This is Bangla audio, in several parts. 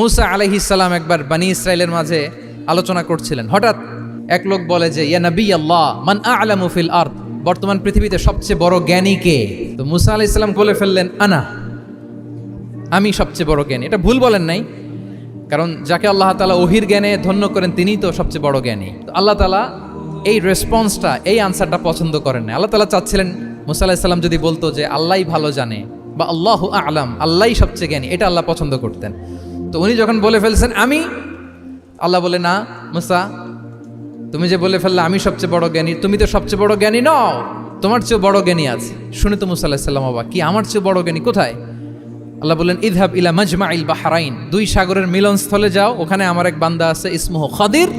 মুসা আলহিসাল্লাম একবার বানি ইসরায়েলের মাঝে আলোচনা করছিলেন। হঠাৎ এক লোক বলে যে, ইয়া নবী আল্লাহ, মান আলামু ফিল আরদ? বর্তমান পৃথিবীতে সবচেয়ে বড় জ্ঞানী কে? তো মুসা আলাইহিস সালাম বলে ফেললেন, আনা, আমি সবচেয়ে বড় জ্ঞানী। এটা ভুল বলেন নাই, কারণ যাকে আল্লাহ তালা ওহির জ্ঞানে ধন্য করেন, তিনিই তো সবচেয়ে বড় জ্ঞানী। তো আল্লাহ তালা এই রেসপন্সটা এই আনসারটা পছন্দ করেন না আল্লাহ তালা চাচ্ছিলেন, মুসা আলাহিসাল্লাম যদি বলতো যে, আল্লাহই ভালো জানে বা আল্লাহ আলাম, আল্লাহই সবচেয়ে জ্ঞানী। এটা আল্লাহ পছন্দ করতেন। তো উনি যখন বলে ফেলছেন, আমি? আল্লাহ বলে, না, মুসা, তুমি যে বলে ফেললে, আমি সবচেয়ে বড় জ্ঞানী, তুমি তো সবচেয়ে বড় জ্ঞানী নও, তোমার চেয়েও বড় জ্ঞানী আছে। শুনে তো মুসা আলাহিসাল্লাম বাবা কি, আমার চেয়েও বড় জ্ঞানী কোথায়? আল্লাহ বললেন, ইদহাব ইলা মাজমা ইল বাহারাইন, দুই সাগরের মিলনস্থলে যাও, ওখানে আমার এক বান্দা আছে, ইসমুহ খদির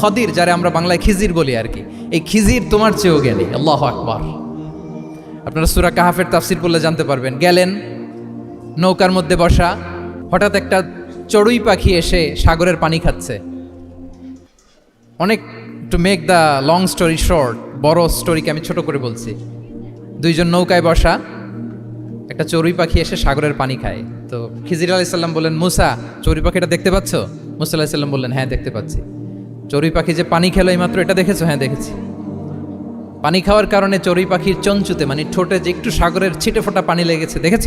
খদির যারে আমরা বাংলায় খিজির বলি আর কি, এই খিজির তোমার চেয়েও জ্ঞানী, আল্লাহ আকবার। আপনারা সুরা কাহাফের তাফসির পড়লে জানতে পারবেন, গেলেন, নৌকার মধ্যে বসা হঠাৎ একটা চড়ুই পাখি এসে সাগরের পানি খাচ্ছে। অনেক to make the long story short বড় স্টোরিকে আমি ছোট করে বলছি। দুইজন নৌকায় বসা, একটা চড়ুই পাখি এসে সাগরের পানি খায়। তো খিজির আলাইসাল্লাম বললেন, মুসা, চড়ুই পাখিটা দেখতে পাচ্ছ? মুসা আলাহিসাল্লাম বললেন হ্যাঁ দেখতে পাচ্ছি। চড়ুই পাখি যে পানি খেলো, এইমাত্র এটা দেখেছ? হ্যাঁ দেখেছি। পানি খাওয়ার কারণে চড়ুই পাখির চঞ্চুতে মানে ঠোঁটে যে একটু সাগরের ছিটে ফোটা পানি লেগেছে, দেখেছ?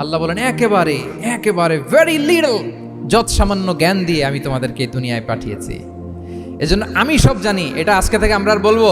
আল্লাহ বলেন, একেবারে একেবারে ভেরি লিটল যত সামান্য জ্ঞান দিয়ে আমি তোমাদেরকে দুনিয়ায় পাঠিয়েছি। এজন্য আমি সব জানি, এটা আজকে থেকে আমরা আর বলব?